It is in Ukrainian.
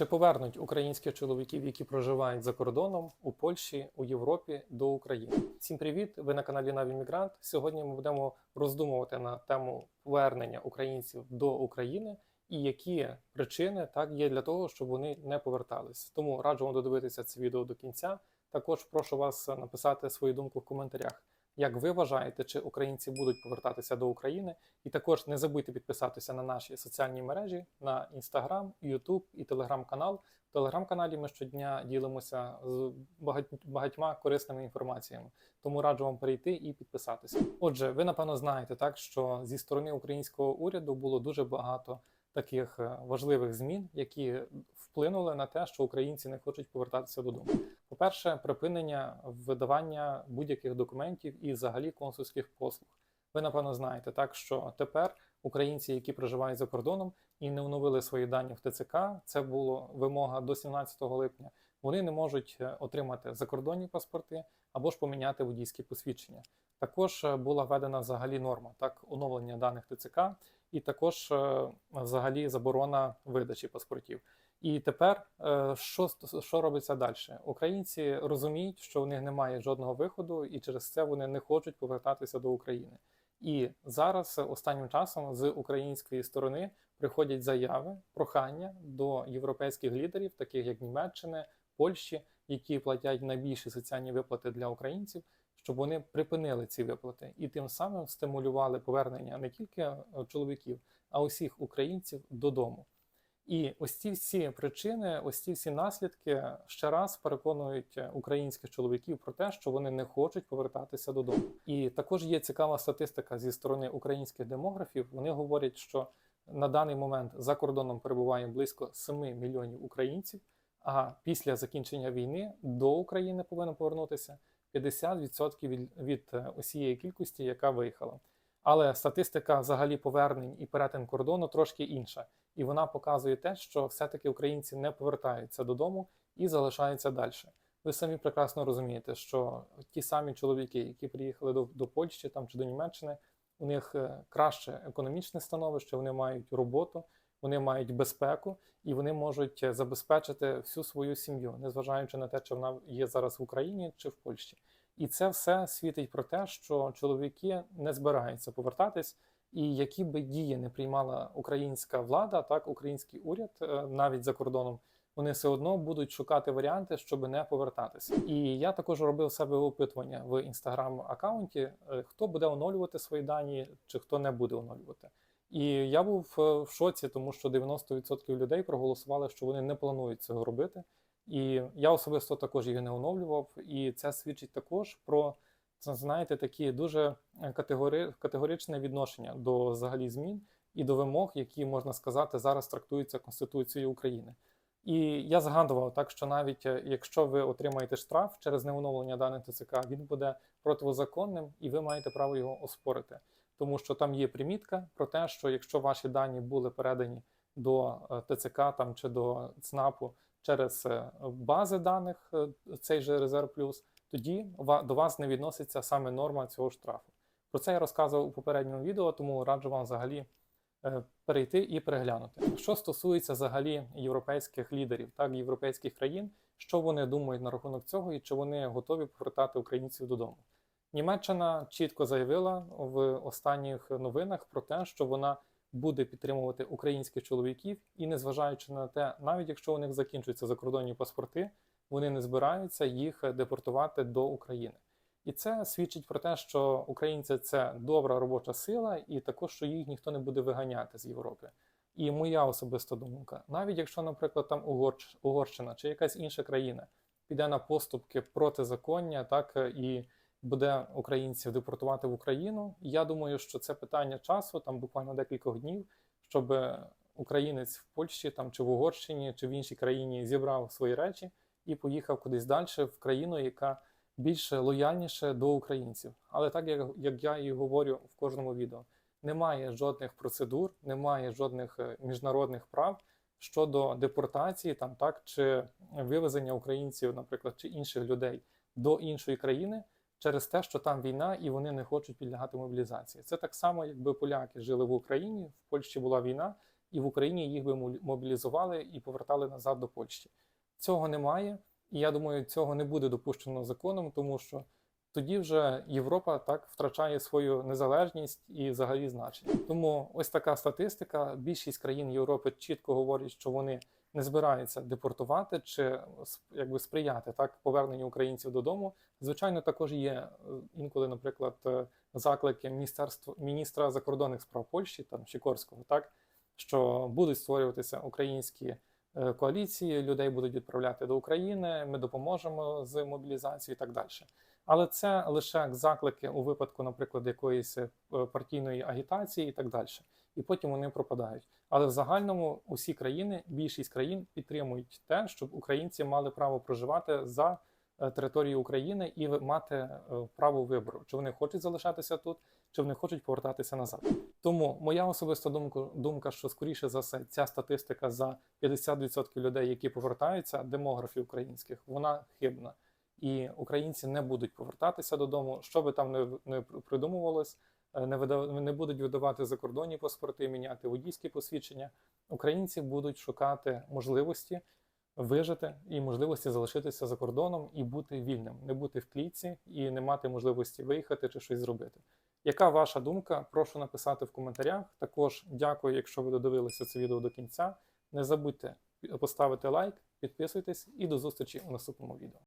Чи повернуть українських чоловіків, які проживають за кордоном у Польщі, у Європі до України? Всім привіт! Ви на каналі Наві Мігрант. Сьогодні ми будемо роздумувати на тему повернення українців до України і які причини так є для того, щоб вони не повертались. Тому раджу вам додивитися це відео до кінця. Також прошу вас написати свою думку в коментарях. Як ви вважаєте, чи українці будуть повертатися до України? І також не забудьте підписатися на наші соціальні мережі на Instagram, YouTube і Telegram-канал. В Телеграм-каналі ми щодня ділимося з багать- багатьма корисними інформаціями. Тому раджу вам перейти і підписатися. Отже, ви напевно знаєте, так що зі сторони українського уряду було дуже багато таких е, важливих змін, які вплинули на те, що українці не хочуть повертатися додому. По-перше, припинення видавання будь-яких документів і взагалі консульських послуг. Ви напевно знаєте, так що тепер українці, які проживають за кордоном і не оновили свої дані в ТЦК, це була вимога до 17 липня. Вони не можуть е, отримати закордонні паспорти або ж поміняти водійські посвідчення. Також е, була введена взагалі норма так оновлення даних ТЦК, і також е, взагалі заборона видачі паспортів. І тепер е, що, що робиться далі? Українці розуміють, що в них немає жодного виходу, і через це вони не хочуть повертатися до України. І зараз е, останнім часом з української сторони приходять заяви, прохання до європейських лідерів, таких як Німеччини, Польщі, які платять найбільші соціальні виплати для українців, щоб вони припинили ці виплати і тим самим стимулювали повернення не тільки е, чоловіків, а усіх українців додому. І ось ці всі причини, ось ці всі наслідки ще раз переконують е, українських чоловіків про те, що вони не хочуть повертатися додому. І також є цікава статистика зі сторони українських демографів. Вони говорять, що на даний момент за кордоном перебуває близько 7 мільйонів українців. А після закінчення війни до України повинно повернутися 50% від, від е, усієї кількості, яка виїхала. Але статистика взагалі повернень і перетин кордону трошки інша, і вона показує те, що все-таки українці не повертаються додому і залишаються далі. Ви самі прекрасно розумієте, що ті самі чоловіки, які приїхали до, до Польщі там чи до Німеччини, у них е, краще економічне становище, вони мають роботу, вони мають безпеку і вони можуть е, забезпечити всю свою сім'ю, незважаючи на те, чи вона є зараз в Україні чи в Польщі. І це все світить про те, що чоловіки не збираються повертатись, і які би дії не приймала українська влада, так український уряд, е, навіть за кордоном, вони все одно будуть шукати варіанти, щоб не повертатися. І я також робив себе опитування в інстаграм аккаунті, е, хто буде оновлювати свої дані, чи хто не буде оновлювати. І я був е, в шоці, тому що 90% людей проголосували, що вони не планують цього робити. І я особисто також її не оновлював, і це свідчить також про це, знаєте, такі дуже е, категори... категоричне відношення до взагалі змін і до вимог, які можна сказати зараз трактуються Конституцією України. І я згадував так, що навіть е, якщо ви отримаєте штраф через неоновлення даних ТЦК, він буде противозаконним, і ви маєте право його оспорити, тому що там є примітка про те, що якщо ваші дані були передані до е, ТЦК там чи до ЦНАПу через е, бази даних, е, цей же резерв плюс, тоді до вас не відноситься саме норма цього штрафу. Про це я розказував у попередньому відео, тому раджу вам взагалі перейти і переглянути. Що стосується взагалі європейських лідерів, так європейських країн, що вони думають на рахунок цього і чи вони готові повертати українців додому. Німеччина чітко заявила в останніх новинах про те, що вона буде підтримувати українських чоловіків, і незважаючи на те, навіть якщо у них закінчуються закордонні паспорти, вони не збираються їх депортувати до України. І це свідчить про те, що українці це добра робоча сила, і також що їх ніхто не буде виганяти з Європи. І моя особиста думка, навіть якщо, наприклад, там Угорщ- Угорщина чи якась інша країна піде на поступки проти законня, так і буде українців депортувати в Україну. Я думаю, що це питання часу, там буквально декілька днів, щоб українець в Польщі там чи в Угорщині чи в іншій країні зібрав свої речі і поїхав кудись далі в країну, яка більш лояльніше до українців. Але так як, як я і говорю в кожному відео, немає жодних процедур, немає жодних е, міжнародних прав щодо депортації, там так чи вивезення українців, наприклад, чи інших людей до іншої країни через те, що там війна і вони не хочуть підлягати мобілізації. Це так само, якби поляки жили в Україні, в Польщі була війна, і в Україні їх би мобі- мобілізували і повертали назад до Польщі. Цього немає, і я думаю, цього не буде допущено законом, тому що тоді вже Європа так втрачає свою незалежність і взагалі значення. Тому ось така статистика. Більшість країн Європи чітко говорять, що вони не збираються депортувати чи якби сприяти так поверненню українців додому. Звичайно, також є е, інколи, наприклад, е, заклики міністерства міністра закордонних справ Польщі, там Сікорського, так що будуть створюватися українські е, коаліції, людей будуть відправляти до України. Ми допоможемо з мобілізацією і так далі. Але це лише заклики у випадку, наприклад, якоїсь партійної агітації і так далі. І потім вони пропадають. Але в загальному усі країни, більшість країн підтримують те, щоб українці мали право проживати за е, територією України і мати е, право вибору, чи вони хочуть залишатися тут, чи вони хочуть повертатися назад. Тому моя особиста думка, думка, що скоріше за все ця статистика за 50% людей, які повертаються, демографів українських, вона хибна. І українці не будуть повертатися додому, що би там не, придумувалось, не, видав, не будуть видавати закордонні паспорти, міняти водійські посвідчення. Українці будуть шукати можливості вижити і можливості залишитися за кордоном і бути вільним, не бути в клітці і не мати можливості виїхати чи щось зробити. Яка ваша думка? Прошу написати в коментарях. Також дякую, якщо ви додивилися це відео до кінця. Не забудьте поставити лайк, підписуйтесь і до зустрічі у наступному відео.